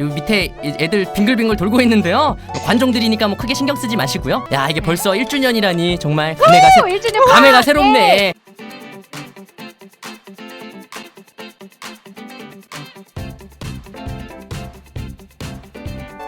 요 밑에 이- 애들 빙글빙글 돌고 있는데요. 관종들이니까 뭐 크게 신경 쓰지 마시고요. 야 이게 벌써 1주년이라니 정말 감회가 새, 감회가 새롭네.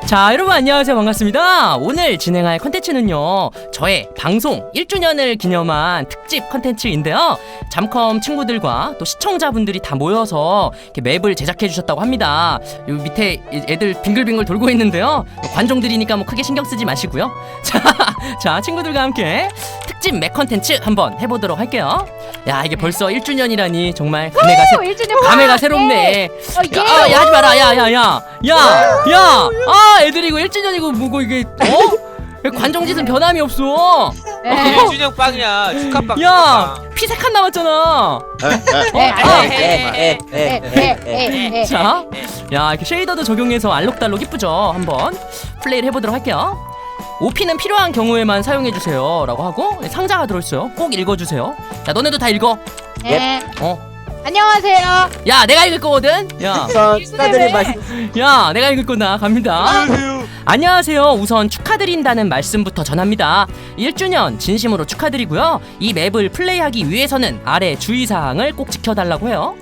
자 여러분 안녕하세요. 반갑습니다. 오늘 진행할 컨텐츠는요 저의 방송 1주년을 기념한 특집 컨텐츠인데요. 잠컴 친구들과 또 시청자분들이 다 모여서 이렇게 맵을 제작해 주셨다고 합니다. 요 밑에 이- 애들 빙글빙글 돌고 있는데요. 관종들이니까 뭐 크게 신경 쓰지 마시고요. 자, 자 친구들과 함께 특집 맵 컨텐츠 한번 해보도록 할게요. 야 이게 벌써 1주년이라니 정말 감회가 새, 감회가 새롭네. 어, 예. 야, 아, 야, 하지 마라. 야, 야, 야. 야, 야. 아, 애들이 이거 1주년이고 뭐고 이게 어? 관종짓은 변함이 없어. 네. 1주년 빵이야 축하빵 야, 피세칸 남았잖아. 네, 아, 네, 네, 네, 네, 네, 네. 자, 야, 이렇게 쉐이더도 적용해서 알록달록 이쁘죠. 한번 플레이를 해보도록 할게요. 오피는 필요한 경우에만 사용해 주세요. 라고 하고 상자가 들어있어요. 꼭 읽어주세요. 자, 너네도 다 읽어. 네. 어. 안녕하세요. 야, 내가 읽을 거거든. 야, 우선 축하드릴 말씀 야, 내가 읽을 거다. 갑니다. 안녕하세요. 우선 축하드린다는 말씀부터 전합니다. 1주년 진심으로 축하드리고요. 이 맵을 플레이하기 위해서는 아래 주의사항을 꼭 지켜달라고 해요.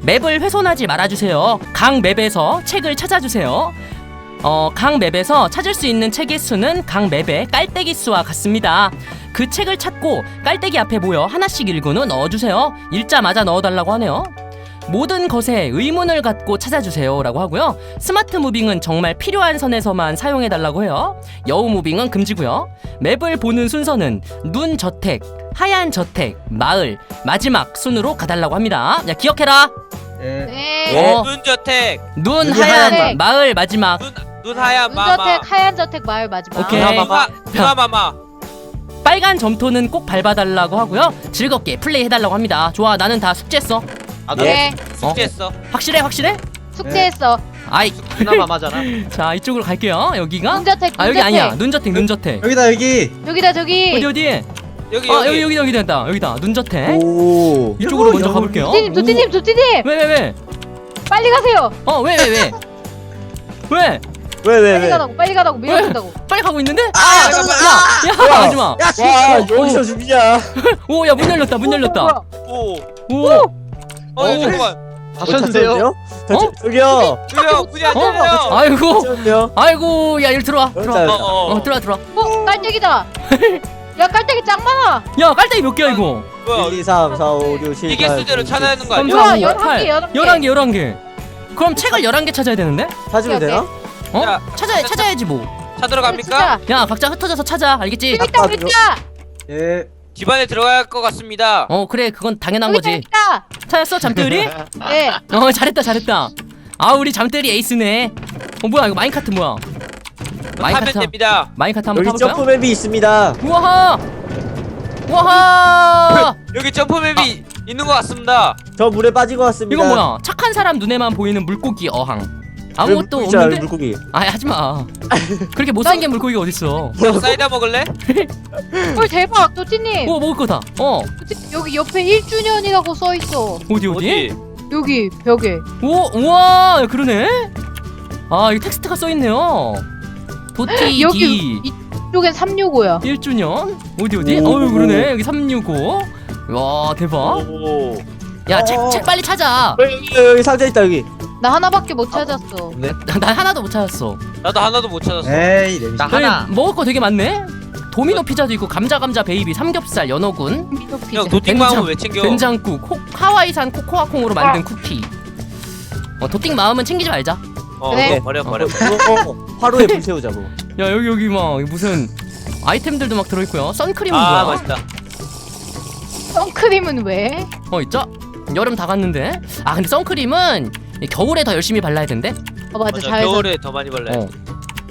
맵을 훼손하지 말아주세요. 각 맵에서 책을 찾아주세요. 어, 각 맵에서 찾을 수 있는 책의 수는 각 맵의 깔때기 수와 같습니다. 그 책을 찾고 깔때기 앞에 모여 하나씩 읽고는 넣어주세요. 읽자마자 넣어달라고 하네요. 모든 것에 의문을 갖고 찾아주세요 라고 하고요. 스마트 무빙은 정말 필요한 선에서만 사용해달라고 해요. 여우 무빙은 금지고요. 맵을 보는 순서는 눈 저택, 하얀 저택, 마을, 마지막 순으로 가달라고 합니다. 야 기억해라. 네. 어. 눈 저택 눈 눈이 하얀 하얀 마을 마지막. 눈, 눈 하얀 마마 운저택 하얀 저택 마을 마지막. 오케이. 누나 마마 누나 마마 빨간 점토는 꼭 밟아달라고 하고요. 즐겁게 플레이해달라고 합니다. 좋아, 나는 다 숙제했어. 나도 네. 숙제했어 확실해, 확실해? 숙제했어. 아이, 누나 마마잖아 자 이쪽으로 갈게요. 여기가? 운저택. 아 여기. 아니야. 눈저택, 눈저택. 여기다 여기 여기다 저기. 어디 어디? 여기 아 여기 여기 여기 됐다. 여기다. 눈저택. 오 이쪽으로 먼저 가볼게요. 도티님, 도티님, 도티님, 왜 왜 왜? 빨리 가세요. 어 왜 왜 왜? 왜? 빨리 왜왜왜 가라고, 빨리 가라고 밀어준다고. 빨리 가고 있는데? 아, 야, 야, 가지 마. 와 여기서 죽이냐 오, 야 문 열렸다. 문 열렸다. 오 오, 어, 오. 잠깐만 다쳤는데요? 어? 저기요 저기요 문이 안 어? 열려요 아이고? 아이고, 야 이리 들어와. 들어와. 어, 어, 어. 들어와 들어와. 어, 깔때기다. 야, 깔때기 짱 많아. 야 깔때기 몇 개야 이거? 뭐야 1, 2, 3, 4, 5, 6, 7, 이게 8, 수대로 찾아야 하는 거 아니야? 우와, 3, 4, 5, 11 8, 개, 11 개. 11개, 11개. 그럼 책을 11개 찾아야 되는데? 찾으면 오케이, 돼요? 어? 야, 찾아, 찾아야지 뭐. 찾으러 갑니까? 야, 각자 흩어져서 찾아. 알겠지? 여기 있다, 여기 있다. 예 집안에 할것 같습니다 어, 그래. 그건 당연한 여기 있다, 거지. 여기 있다. 찾았어, 잠들이? 네. 어, 잘했다, 잘했다. 아, 우리 잠들이 에이스네. 어, 뭐야, 이거 마인카트 뭐야? 하면 됩니다 마인카트 한번 여기 타볼까요? 점프맵이 있습니다 우와하! 우와하! 여기 점프맵이 있는 것 같습니다 저 물에 빠진 것 같습니다 이건 뭐야? 착한 사람 눈에만 보이는 물고기 어항. 아무것도 물고기죠, 없는데? 물고기 아, 하지 마. 그렇게 못생긴 물고기가 어딨어? 너 사이다 먹을래? 헐, 대박, 도티님. 오, 먹을 거다. 어, 여기 옆에 1주년이라고 써 있어. 어디 어디? 어디? 여기 벽에. 오, 우와, 야, 그러네. 아, 이 텍스트가 써 있네요. 도티 여기 D 이쪽엔 365야. 1주년. 어디 어디? 오. 어유 그러네. 여기 365. 와, 대박. 오 야, 책 어. 책 빨리 찾아. 여기 상자 있다 여기 나 하나밖에 못 찾았어. 나, 나 하나도 못 찾았어. 나도 하나도 못 찾았어 에이 나 하나 먹을 거 되게 많네. 도미노 피자도 있고 감자 감자 베이비 삼겹살 연어군 미소 피자. 형 도팅마음은 된장, 왜 챙겨 된장국 코, 하와이산 코코아 콩으로 만든 쿠키. 어, 도띵 마음은 챙기지 말자. 어 그래. 그거 버려 버려 어, 어, 화로에 불 세우자고 야 여기 여기 막 무슨 아이템들도 막 들어있고요. 선크림은 아 뭐야? 맛있다 선크림은 왜? 어 있죠? 여름 다 갔는데. 아 근데 선크림은 이 겨울에 더 열심히 발라야 된대. 어 맞아, 맞아 잘 겨울에 더 많이 발라야 어.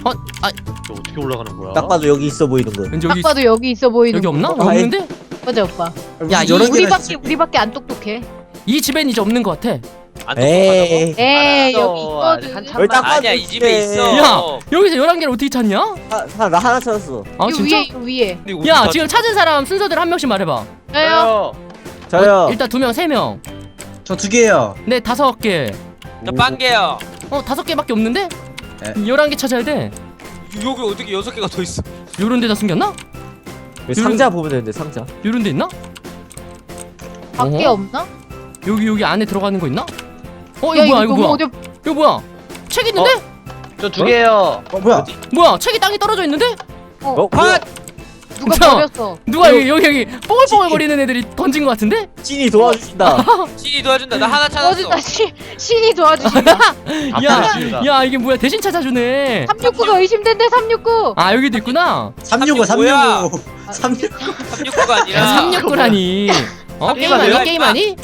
어, 아 이거 어떻게 올라가는 거야? 딱 봐도 여기 있어 보이는 거 왠지 딱 여기 봐도 여기 있어 보이는 여기 없나? 거. 없는데? 맞아 오빠 야, 이- 여러 개나 우리밖에 있어. 우리밖에 안 똑똑해 이 집엔 이제 없는 것 같아. 안 똑똑하다고? 에이 에이 알았어. 여기 있거든 한참 여기 딱 봐도 아니야 이 집에. 있어 야 여기서 11개를 어떻게 찾냐? 하, 하, 나 하나 찾았어 아이 진짜? 위에 이 위에 야 다- 지금 찾은 사람 순서대로 한 명씩 말해봐. 저요 저요 어, 일단 두 명, 세 명. 저 두 개요. 네 다섯 개. 저 빵개요 어 다섯 개밖에 없는데? 네. 열한 개 찾아야 돼. 여기 어떻게 여섯 개가 더 있어? 요런 데다 숨겼나? 여기 상자 보면 되는데 상자. 요런 데 있나? 밖에 어허? 없나? 여기 여기 안에 들어가는 거 있나? 어야 이거 뭐야 이거 너무 뭐야? 어디 이거 뭐야? 책 있는데? 저 두 개요. 어 뭐야? 뭐야? 책이 땅에 떨어져 있는데? 어? 팟! 누가 잠깐만. 버렸어? 누가 여기 여기 여기 뽀글뽀글 거리는 애들이 던진 거 같은데? 찐이 도와주신다. 신이 도와준다. 나 하나 찾았어. 도와준다 시, 신이 도와주신다 야, 야 이게 뭐야? 대신 찾아주네. 369가 의심된대 369 아 여기도 있구나. 365 뭐야? 365 365 369가 야, 아니라 369라니. 어 게임하네, 게임하니 임마. 게임하니?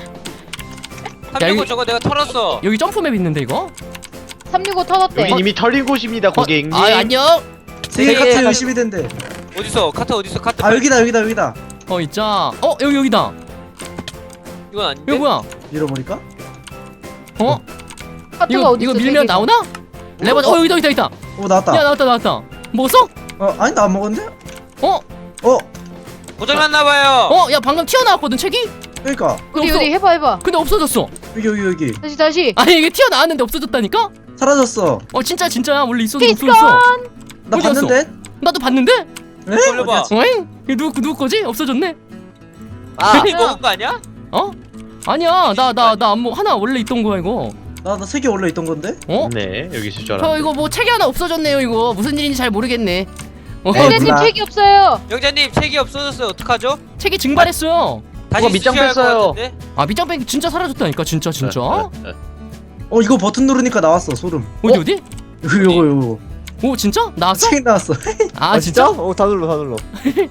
369 여기- 저거 내가 털었어. 여기 점프맵 있는데 이거? 365 터졌대 여긴 이미 털린 곳입니다, 고객님. 아 안녕. 세계 카트 의심이 된대 어디서? 카트 어디서? 카트. 아 여기다 여기다 여기다 어 있자. 어 여기 여기다. 이건 아닌데. 이거 뭐야? 밀어버릴까? 어? 카트가 이거 어디 이거 밀면? 나오나? 레버 어 여기다 여기다 있다. 오 나왔다 야 나왔다 나왔다. 먹었어? 어 아니 나 안 먹었는데? 어? 어 고장났나 봐요. 어? 야 방금 튀어나왔거든 책이? 그러니까 어디 없어. 어디 해봐 해봐 근데 없어졌어. 여기 여기 여기 다시 다시 아니 이게 튀어나왔는데 없어졌다니까? 사라졌어 어 진짜 진짜 원래 있었는데 없어졌어. 나 어디 갔어? 봤는데? 나도 봤는데? 돌려봐. 어잉? 이거 누구 누구 거지? 없어졌네. 아, 신이 먹은 거 아니야? 어? 아니야 나 나 나 안뭐 하나 원래 있던 거야 이거. 나나 세 개 원래 있던 건데? 어? 네, 여기 있을 줄저 알았는데. 이거 뭐 책이 하나 없어졌네요 이거 무슨 일인지 잘 모르겠네. 어, 에이, 선생님 몰라. 책이 없어요 영자님 책이 없어졌어요. 어떡하죠? 책이 증발했어요. 다시 그거 밑장 쓰셔야 할것 뺐어요. 같은데? 아 밑장빼기 진짜 사라졌다니까 진짜 진짜. 네, 네, 네. 어 이거 버튼 누르니까 나왔어 소름 어디 어디? 요거 요거 요거 오 진짜 나왔어? 책 나왔어 아 진짜? 어, 다 눌러, 다 눌러.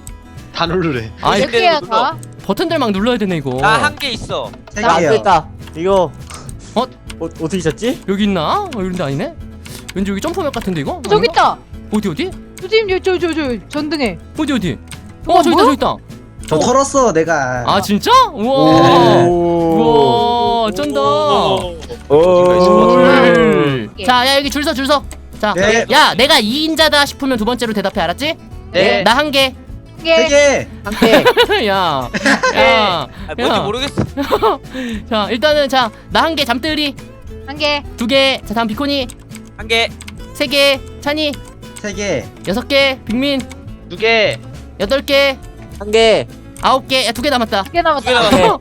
다 누르래. 아몇 개야 눌러. 다? 버튼들 막 눌러야 되네 이거. 나 한 개 있어. 세나안 개야 됐다. 이거. 어? 어, 어 떻게 찾지? 여기 있나? 어 이런데 아니네. 왠지 여기 점프맵 같은데 이거? 저기 있다 어디 어디? 선생님 저저 저저 전등에 어디 어디? 어, 어 저기 있다 뭐야? 저기 있다. 저 털었어 내가 아 진짜? 우와. 우와 쩐다. 헐. 자, 야 여기 줄 서, 줄 서. 자, 네. 야 내가 2인자다 싶으면 두 번째로 대답해 알았지? 네. 나 한 개. 세개 개! 한 개. 야, 야. 아, 뭔지 야. 모르겠어. 자 일단은 자 나 한 개 잠들이 한 개 두 개. 자 다음 비코니 한 개. 세 개. 찬이 세 개! 여섯 개. 빅민 두 개. 여덟 개. 한 개. 아홉 개. 야 두 개 남았다. 두개 남았다 두개 남았어.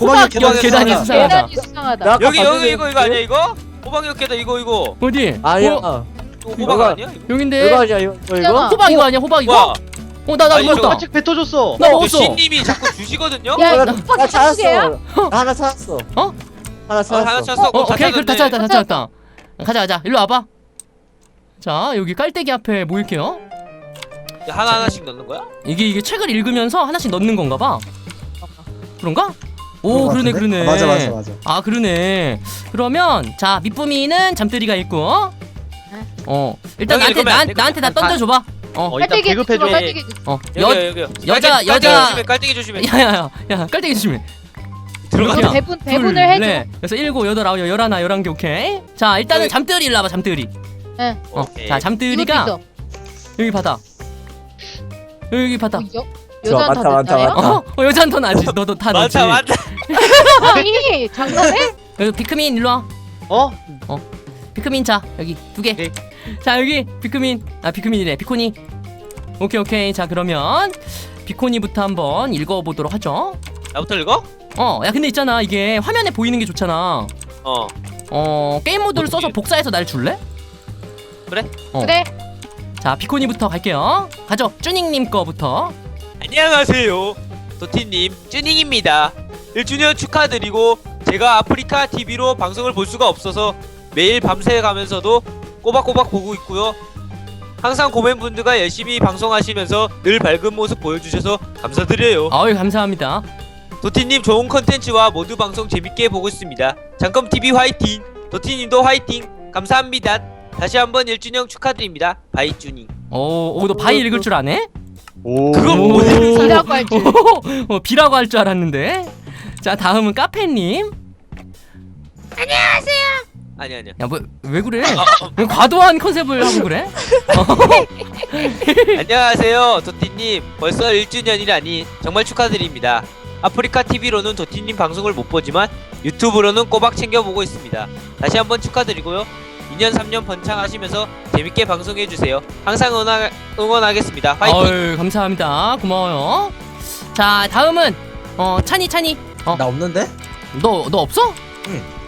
호박 계단이 계단이 수상하다. 수상하다. 계단이 수상하다 나 아까 여기 여기 봤는데 이거 이거 아니야 이거? 호박 육개다 이거 이거. 어디? 아니야. 어, 이거 호박 아니야? 이거? 여긴데. 이거 아니야, 이거, 이거? 있잖아. 호박 이거 아니야? 호박 이거? 와, 어 나 나 아니, 먹었다. 책 뱉어줬어. 나 저 먹었어. 신님이 자꾸 주시거든요. 야, 나, 이거 호박 나? 찾았어. 나 하나 찾았어. 어? 하나 어, 찾았어. 하나 찾았어. 어다 오케이 그럼 다 찾았다 다. 찾았다. 가자 가자. 일로 와봐. 자 여기 깔때기 앞에 모일게요. 야, 하나 하나씩 넣는 거야? 이게 이게 책을 읽으면서 하나씩 넣는 건가 봐. 그런가? 오 그러네? 그러네. 아, 맞아 맞아 맞아 아 그러네. 그러면 자 밑부미는 잠들이가 읽고. 어 일단 여기 나한테 읽으면 안 나, 돼. 나한테 다 아, 던져줘봐. 어. 어, 일단 깔때기 배급해줘. 주워, 깔때기 주워. 어. 여기 여 여기. 여자, 깔때기, 깔때기 여자- 조심해. 깔때기 조심해. 야야야 야 깔때기 조심해. 들어가. 배분 둘, 배분을 해줘 넷, 그래서 일곱 여덟 아홉 열 열하나 열한 개 오케이. 자 일단은 여기- 잠들이 일로 와봐 잠들이. 응 어. 오케이. 자 이것도 잠들이가 있어 여기 받아. 여기 받아. 어, 여- 좋아, 여자는 많다, 다 많다, 됐나요? 많다. 어, 어 여자는 더 나지. 너도 다. 맞아 맞아. 아니 장난해? 여기 비크민 일로 와. 어? 비크민 자 여기 두 개. 네. 자 여기 비크민 아 비크민이래 비코니. 오케이 오케이 자 그러면 비코니부터 한번 읽어보도록 하죠. 나부터 읽어? 어 야 근데 있잖아 이게 화면에 보이는 게 좋잖아. 어. 어 게임 모드를 써서? 복사해서 날 줄래? 어. 그래 자 비코니부터 갈게요. 가죠 쭈닝님 거부터. 안녕하세요. 도티님 쭈닝입니다. 1주년 축하드리고 제가 아프리카 TV로 방송을 볼 수가 없어서 매일 밤새 가면서도 꼬박꼬박 보고 있고요. 항상 고맨분들과 열심히 방송하시면서 늘 밝은 모습 보여주셔서 감사드려요. 아유 감사합니다. 도티님 좋은 컨텐츠와 모두 방송 재밌게 보고 있습니다. 잠깐 TV 화이팅! 도티님도 화이팅! 감사합니다. 다시 한번 1주년 축하드립니다. 바이 쭈닝. 오오너 바이 읽을 줄 아네? 오. 그건 오. 못 읽는 사람. 이라고 할줄 어, 비라고 할 줄 알았는데. 자 다음은 카페님. 아니 아니야. 야 뭐 왜 그래? 왜 과도한 컨셉을 하고 그래? 안녕하세요, 도티님. 벌써 1주년이라니 정말 축하드립니다. 아프리카 TV로는 도티님 방송을 못 보지만 유튜브로는 꼬박 챙겨보고 있습니다. 다시 한번 축하드리고요. 2년 3년 번창하시면서 재밌게 방송해 주세요. 항상 응원하, 응원하겠습니다. 파이팅. 어유 감사합니다. 고마워요. 자 다음은 어 찬이 찬이 나 없는데? 너 너 없어?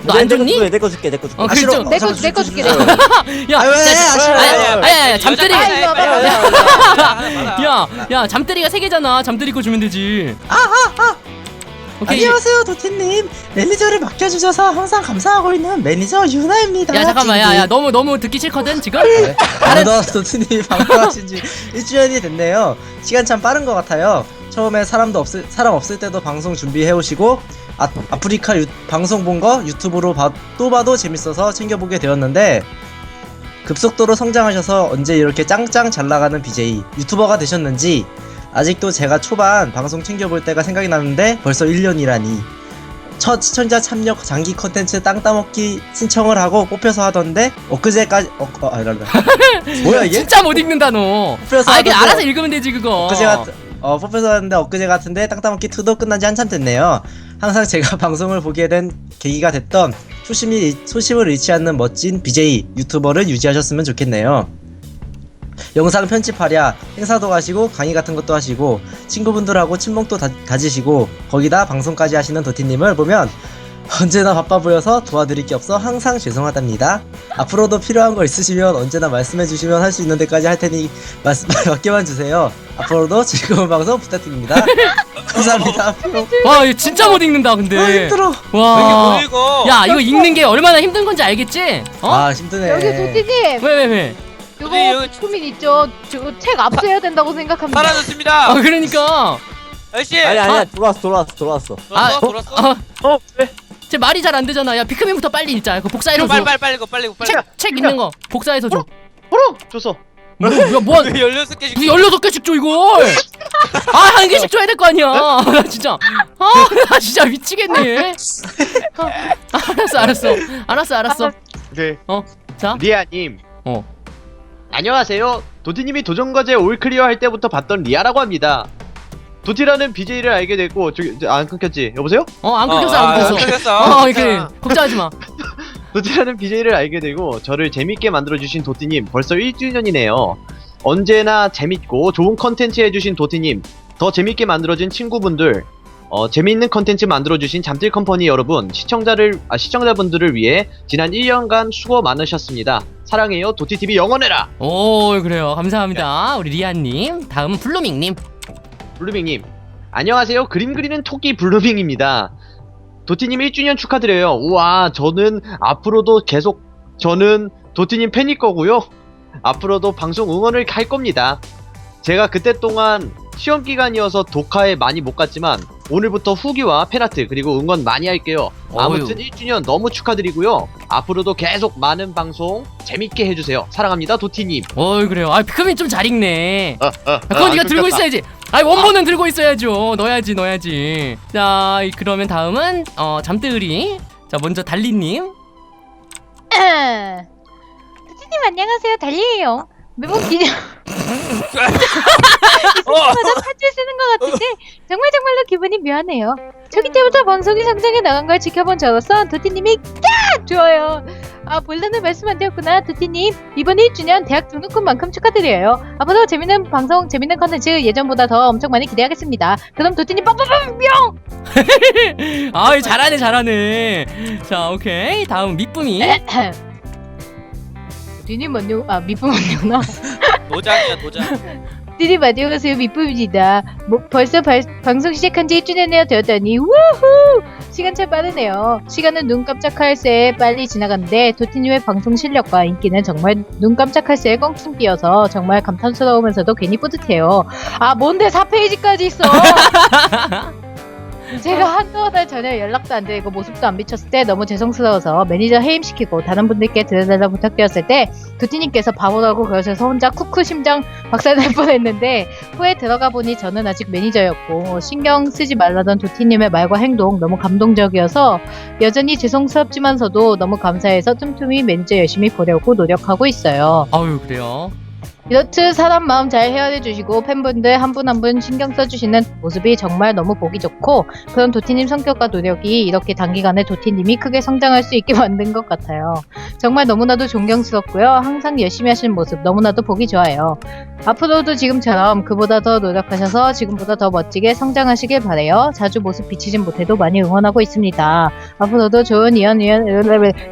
응. 너안 죽니? 내거 줄게 내 거 줄게 어, 아, 그래, 싫어. 좀- 내거 주- 내거 주- 줄게. 내 거. 야, 아, 왜? 자, 아. 아니, 아니, 잠들이. 아, 이리 와봐. 야, 야, 잠들이가 세 개잖아. 잠들이 거 주면 되지. 아, 아, 아. 오케이. 안녕하세요 도티님 매니저를 맡겨주셔서 항상 감사하고 있는 매니저 유나입니다 야, 잠깐만, 야, 야, 너무 너무 듣기 싫거든 지금. 아무도 도티님이 방송하신 지 1주년이 됐네요 시간 참 빠른 것 같아요 처음에 사람도 없을 사람 없을 때도 방송 준비해 오시고 아, 아프리카 유, 방송 본 거 유튜브로 봐, 또 봐도 재밌어서 챙겨보게 되었는데 급속도로 성장하셔서 언제 이렇게 짱짱 잘 나가는 BJ 유튜버가 되셨는지 아직도 제가 초반 방송 챙겨볼 때가 생각이 나는데 벌써 1년이라니 첫 시청자 참여 장기 컨텐츠 땅 따먹기 신청을 하고 뽑혀서 하던데 엊그제까지 어, 어 아. 뭐야 이게? 진짜 못 읽는다 너. 뽑혀서 아, 하던데 알아서 읽으면 되지 그거. 엊그제 같 어, 하는데 엊그제 같은데 땅 따먹기 2도 끝난 지 한참 됐네요. 항상 제가 방송을 보게 된 계기가 됐던 초심이, 초심을 잃지 않는 멋진 BJ 유튜버를 유지하셨으면 좋겠네요. 영상 편집하랴 행사도 가시고 강의 같은 것도 하시고 친구분들하고 친목도 다, 다지시고 거기다 방송까지 하시는 도티님을 보면 언제나 바빠 보여서 도와드릴 게 없어 항상 죄송하답니다. 앞으로도 필요한 거 있으시면 언제나 말씀해 주시면 할 수 있는 데까지 할 테니 말씀 맡겨만 주세요. 앞으로도 즐거운 방송 부탁드립니다. 감사합니다. 와, 이거 진짜 못 읽는다 근데. 아 힘들어. 왜 와. 읽어? 야, 이거 읽는 게 얼마나 힘든 건지 알겠지? 어? 아 힘드네. 여기 도티님. 왜, 왜, 왜? 이거 근데 여기 있죠. 저거 책 압수해야 된다고 생각합니다. 사라졌습니다. 아, 그러니까. 아저씨. 아니 아니야 아. 돌아왔어 돌아왔어 돌아왔어 돌았어? 아, 돌았어? 아, 어 왜? 제 말이 잘 안 되잖아. 야, 피크민부터 빨리 읽자. 그 복사해서 빨리 줘. 빨리 빨리 이거 빨리 이거 빨리. 책, 책 읽는 거 복사해서 줘. 호롱 줬어. 뭐, 야, 뭐, 한- 왜 16개씩 무슨 16개씩 줘 이걸 아 한 개씩 줘야 될 거 아니야 나 진짜 아나 진짜 미치겠네 아, 알았어 알았어 알았어 알았어 네. 자 리아님. 어. 안녕하세요. 도티님이 도전과제 올 클리어 할 때부터 봤던 리아라고 합니다. 도티라는 BJ를 알게 됐고 저기 저, 안 끊겼지? 여보세요? 어안 끊겼어 안 끊겼어 끊겼어. 어 이렇게 걱정하지 마 도티라는 BJ를 알게 되고 저를 재밌게 만들어주신 도티님 벌써 1주년이네요. 언제나 재밌고 좋은 컨텐츠 해주신 도티님 더 재밌게 만들어준 친구분들 어, 재미있는 컨텐츠 만들어주신 잠들 컴퍼니 여러분 시청자를 아, 시청자분들을 위해 지난 1년간 수고 많으셨습니다. 사랑해요 도티TV 영원해라 오 그래요 감사합니다 우리 리아님 다음은 블루밍님 블루밍님 안녕하세요 그림 그리는 토끼 블루밍입니다. 도티님 1주년 축하드려요. 우와 저는 앞으로도 계속 저는 도티님 팬일 거고요. 앞으로도 방송 응원을 할 겁니다. 제가 그때 동안 시험 기간이어서 독하에 많이 못 갔지만 오늘부터 후기와 팬아트 그리고 응원 많이 할게요. 아무튼 1주년 너무 축하드리고요. 앞으로도 계속 많은 방송 재밌게 해주세요. 사랑합니다 도티님. 어 그래요 아 피크민 좀 잘 읽네 어, 어, 야, 그건 어, 네가 들고 끊겼다. 있어야지 아이 원본은 들고 있어야죠 넣어야지 넣어야지 자 이- 그러면 다음은 어 잠들이 자 먼저 달리님 도티님 안녕하세요. 달리예요. 매번 기념 어. 마다 편지 쓰는 것 같은데 정말 정말로 기분이 묘하네요. 초기 때부터 방송이 성장해 나간 걸 지켜본 저로서 도티님이 까 좋아요. 아 본래는 말씀 안 드렸구나 도티님 이번 1주년 대학 등록금만큼 축하드려요. 앞으로 재밌는 방송 재밌는 컨텐츠 예전보다 더 엄청 많이 기대하겠습니다. 그럼 도티님 빡빡빡 뿅. 아이 잘하네 잘하네 자 오케이 다음 밑분이 도티님 안녕 아 밑분 안녕나. 도장이야 도장. 디디 안녕하세요 밑부입니다. 뭐, 벌써 발- 방송 시작한 지 1주년이나 되었다니 우후 시간 참 빠르네요. 시간은 눈 깜짝할 새에 빨리 지나갔는데 도티님의 방송 실력과 인기는 정말 눈 깜짝할 새에 껑충 뛰어서 정말 감탄스러우면서도 괜히 뿌듯해요. 아 뭔데 4페이지까지 있어. 제가 한두 달 전에 연락도 안 드리고 모습도 안 비쳤을 때 너무 죄송스러워서 매니저 해임시키고 다른 분들께 드려달라 부탁드렸을 때 도티님께서 바보라고 그러셔서 혼자 쿠쿠 심장 박살날 뻔했는데 후에 들어가 보니 저는 아직 매니저였고 신경 쓰지 말라던 도티님의 말과 행동 너무 감동적이어서 여전히 죄송스럽지만서도 너무 감사해서 틈틈이 매니저 열심히 보려고 노력하고 있어요. 아유 그래요 이렇듯 사람 마음 잘 헤아려 주시고 팬분들 한 분 한 분 신경 써주시는 모습이 정말 너무 보기 좋고 그런 도티님 성격과 노력이 이렇게 단기간에 도티님이 크게 성장할 수 있게 만든 것 같아요. 정말 너무나도 존경스럽고요. 항상 열심히 하시는 모습 너무나도 보기 좋아요. 앞으로도 지금처럼 그보다 더 노력하셔서 지금보다 더 멋지게 성장하시길 바래요. 자주 모습 비치진 못해도 많이 응원하고 있습니다. 앞으로도 좋은 인연, 인연,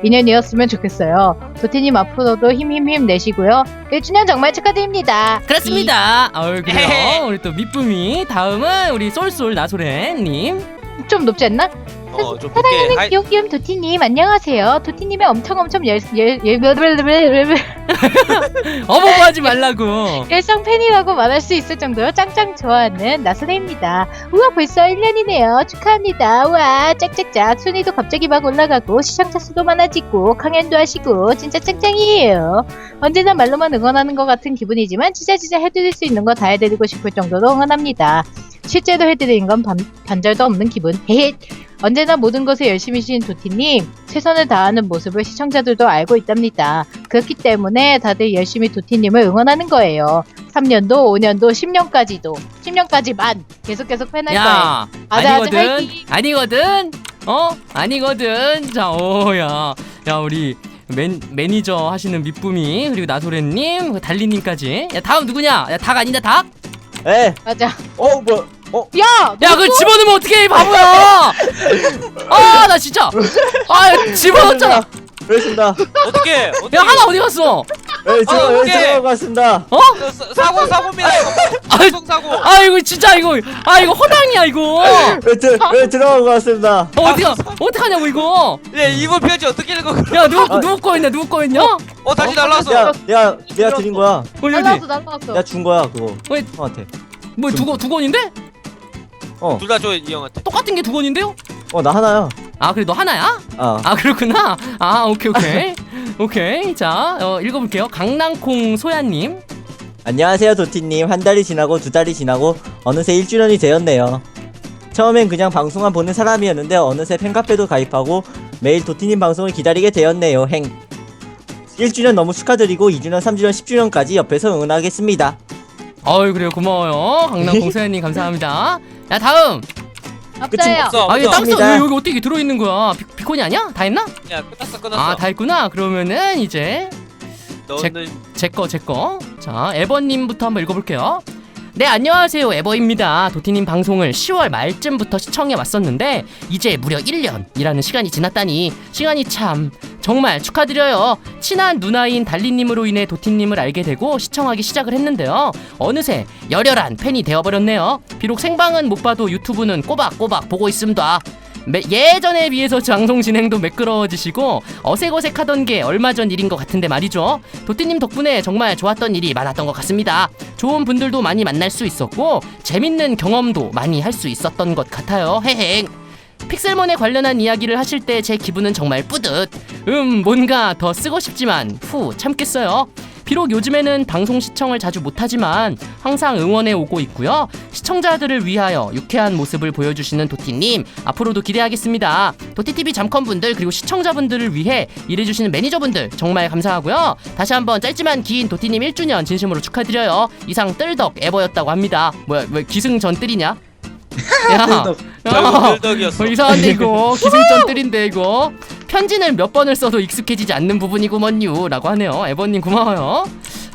인연이었으면 좋겠어요. 도티님 앞으로도 힘힘힘 내시고요. 1주년 정말 축 하드립니다. 그렇습니다. 어우 그래요. 우리 또 미쁨이 다음은 우리 쏠쏠 나소렌님. 이- 좀 높지 않나? 어, 좀 사랑하는. 하이, 귀염귀염 도티님 안녕하세요. 도티님의 엄청 엄청 열, 열, 열, 열, 열, 열, 열, 어버버 하지 말라고. 열성 팬이라고 말할 수 있을 정도로 짱짱 좋아하는 나선혜입니다. 우와 벌써 1년이네요. 축하합니다. 우와 짝짝짝 순위도 갑자기 막 올라가고 시청자 수도 많아지고 강연도 하시고 진짜 짱짱이에요. 언제나 말로만 응원하는 것 같은 기분이지만 진짜 진짜 해드릴 수 있는 거 다 해드리고 싶을 정도로 응원합니다. 실제로 해드리는 건 반, 반절도 없는 기분. 헤헤. 언제나 모든 것에 열심히신 도티님 최선을 다하는 모습을 시청자들도 알고 있답니다. 그렇기 때문에 다들 열심히 도티님을 응원하는 거예요. 3년도, 5년도, 10년까지도 10년까지만 계속 계속 팬할 거예요. 야 아자, 아자, 아니거든. 화이팅! 아니거든. 어 아니거든. 자 오야 야 우리. 맨, 매니저 하시는 밑붐이 그리고 나소래님 그 달리님까지 야 다음 누구냐 야 닭 아니다 닭? 에. 맞아. 어 뭐? 어? 야, 야 그걸 집어넣으면 어떡해 이 바보야 아 나 진짜 아 집어넣었잖아 그렇습니다. 어떻게? 어떻게? 야 하나 어디 갔어 에 지금 어, 에 오케이. 들어간 것 같습니다. 사- 사고 사고입니다. 이거. 아이, 방송 사고. 아 이거 진짜 이거 아 이거 허당이야 이거 어 에, 들, 에 들어간 것 같습니다. 어디가 어떡하냐고 이거 예, 이번 편지 어떻게 읽어? 야 누구 누구 거였냐 누구 거였냐 어 어, 다시 날라왔어. 야, 야, 내가 드린 거야. 여기 날라왔어, 날라왔어. 야준 거야 그거. 왜? 형한테. 뭐두권두 권인데 어, 둘 다 줘, 이 형한테. 똑같은 게두 권인데요 어 나 하나야. 아 그래 너 하나야 아, 아 그렇구나 아 오케이 오케이 오케이 자 어, 읽어볼게요 강낭콩 소야님 안녕하세요 도티님. 한 달이 지나고 두 달이 지나고 어느새 1주년이 되었네요. 처음엔 그냥 방송만 보는 사람이었는데 어느새 팬카페도 가입하고 매일 도티님 방송을 기다리게 되었네요. 행. 1주년 너무 축하드리고 2주년, 3주년, 10주년까지 옆에서 응원하겠습니다. 어이 그래요 고마워요 강낭콩 소야님 감사합니다 야 다음 없어요. 없어, 아 이게 없어. 없습니다. 왜 여기 어떻게 이게 들어있는 거야 비, 비콘이 아니야 다 했나 야, 끝났어, 끝났어. 아 다 했구나 그러면은 이제 너는 제 거 제거 자 에버님부터 한번 읽어볼게요 네 안녕하세요. 에버입니다. 도티님 방송을 10월 말쯤부터 시청해 왔었는데 이제 무려 1년이라는 시간이 지났다니 시간이 참 정말 축하드려요. 친한 누나인 달리님으로 인해 도티님을 알게 되고 시청하기 시작을 했는데요. 어느새 열혈한 팬이 되어버렸네요. 비록 생방은 못 봐도 유튜브는 꼬박꼬박 보고 있습니다 매- 예전에 비해서 방송 진행도 매끄러워지시고 어색어색하던 게 얼마 전 일인 것 같은데 말이죠. 도티님 덕분에 정말 좋았던 일이 많았던 것 같습니다. 좋은 분들도 많이 만날 수 있었고 재밌는 경험도 많이 할 수 있었던 것 같아요. 헤행. 픽셀몬에 관련한 이야기를 하실 때 제 기분은 정말 뿌듯. 음, 뭔가 더 쓰고 싶지만 후 참겠어요. 비록 요즘에는 방송 시청을 자주 못하지만 항상 응원해 오고 있고요. 시청자들을 위하여 유쾌한 모습을 보여주시는 도티님 앞으로도 기대하겠습니다. 도티TV 잠컨 분들 그리고 시청자분들을 위해 일해주시는 매니저분들 정말 감사하고요. 다시 한번 짧지만 긴 도티님 1주년 진심으로 축하드려요. 이상 뜰덕 에버였다고 합니다. 뭐야 왜 기승전 뜰이냐? 야, 야. 어, 이상한데 이거 기승전 뜰인데 이거 편지를 몇 번을 써도 익숙해지지 않는 부분이구먼요. 라고 하네요. 에버님 고마워요.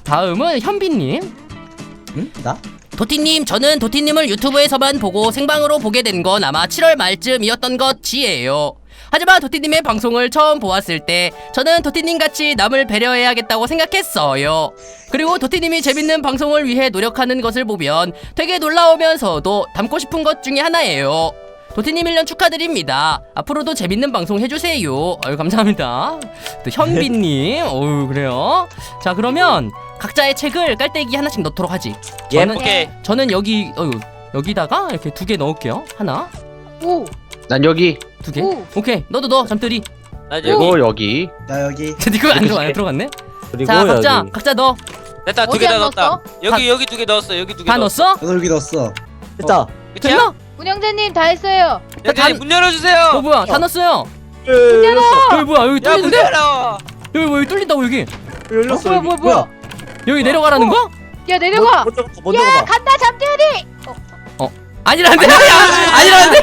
다음은 현빈님. 응? 나? 도티님 저는 도티님을 유튜브에서만 보고 생방으로 보게 된 건 아마 7월 말쯤이었던 것이에요. 하지만 도티님의 방송을 처음 보았을 때 저는 도티님 같이 남을 배려해야겠다고 생각했어요. 그리고 도티님이 재밌는 방송을 위해 노력하는 것을 보면 되게 놀라우면서도 닮고 싶은 것 중에 하나예요 도티님 1년 축하드립니다. 앞으로도 재밌는 방송 해주세요. 어유 감사합니다. 또 현빈님, 어유 그래요. 자 그러면 각자의 책을 깔때기 하나씩 넣도록 하지. 예. 저는 오케이. 저는 여기 어유 여기다가 이렇게 두 개 넣을게요. 하나, 오, 난 여기 두 개. 오. 오케이. 너도 넣어 잠들이. 나 여기. 여기 나 여기 이거 안 들어 안 들어갔네. 그리고 자 각자 여기. 각자 넣어. 됐다, 두 어디 개다안 넣었다. 여기, 여기 두 개 넣었어. 여기 두 개 다 넣었어? 여기 넣었어 됐다. 끝이야? 됐나? 운영자님 다 했어요. 야, 다- 네, 문 열어주세요. 어 뭐야 다 넣었어요. 열렸어. 여기 뭐야 여기 야, 문 뚫리는데? 열어. 여기 뭐 여기 뚫린다고 여기. 열렸어. 뭐야, 여기. 뭐야, 뭐야. 여기 내려가라는 거야? 야 내려가. 먼저 가, 먼저 야 가. 간다 잠들이. 아니라는데 야 아니라는데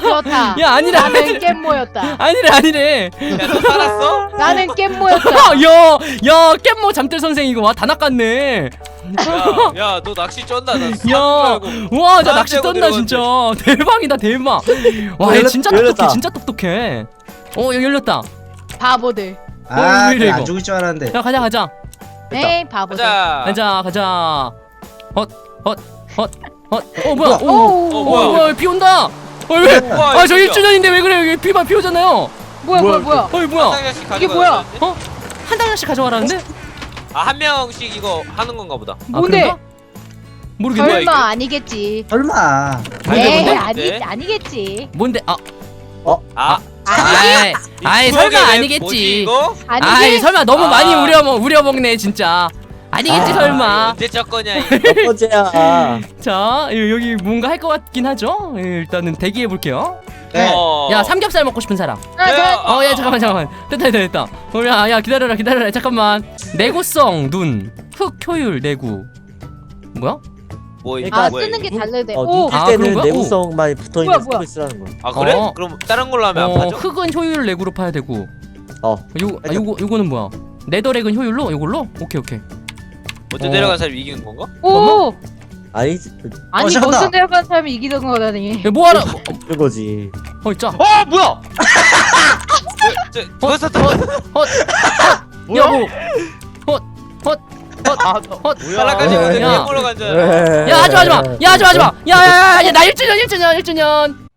그렇다. 야 아니라 나는 깻 모였다. 아니래 아니래 야 너 살았어? 나는 깻 모였다. 야야 깻모 잠들 선생 이거 와다 낚았네 야너 낚시 쩐다 나 야. 야 와, 저 나한테 낚시 떴나 진짜. 대박이다, 대박. 와, 얘 열렸- 진짜 열렸다. 똑똑해, 진짜 똑똑해. 어, 여기 열렸다. 바보들. 왜 이래, 아안 이거? 죽을 줄 알았는데 야, 가자, 가자. 에이 바보들. 가자 가자, 가자. 헛, 헛, 헛, 헛. 어, 뭐야? 오, 오. 어, 어, 뭐야? 뭐야? 비 온다. 어, 왜? 우와, 아, 저 이거 1주년인데 왜 그래? 여기 비만 비 오잖아요. 뭐야 뭐야 뭐야. 어이, 뭐야? 상자씩 이게 뭐야? 어? 한 달씩 가져가라는데? 아, 한 명씩 이거 하는 건가 보다. 뭔데? 그런가? 모르겠네. 설마. 설마 아니겠지. 설마 뭔데, 에이 뭔데? 아니 아니겠지. 뭔데? 아, 아, 아이, 아이, 이 설마 아니겠지. 이거? 아이, 아니겠. 설마 너무 아. 많이 우려, 우려 먹네, 진짜. 아니겠지, 아, 설마. 언제 첫 거냐 이거. 몇 번째야. 자 여- 여기 뭔가 할 것 같긴 하죠 예, 일단은 대기해 볼게요 네. 어. 야 삼겹살 먹고 싶은 사람 아, 저- 어야 잠깐만 잠깐만 됐다 됐다 됐다 어, 야, 야 기다려라 기다려라 잠깐만 내구성 눈흙 효율 내구 뭐야 뭐 이거 아 뭐야, 쓰는 게 이거? 어, 오. 눈뜰 아, 때는 그런 거야? 내구성만 붙어 뭐야, 있는 뭐야. 스토리 쓰라는 거. 아 그래? 어. 그럼 다른 걸로 하면 어안 파죠? 흙은 효율 내구로 파야 되고 어. 요, 아, 요거 요거는 뭐야 네더렉은 효율로 요걸로 오케이 오케이 먼저 어. 내려간 사람이 이기는 건가? 오. 아니 아니 잠깐만. 먼저 내려간 사람이 이기던 거라니. 야, 뭐하러 그런 거지. 어 있자 어 뭐야 저, 벌써 또 야뭐 헛헛헛헛헛 살아가지고 야. 그 보러 간줄 알아. 야 하지마 하지마 야 하지마 하지마 야야야야 나 1주년 1주년 1주년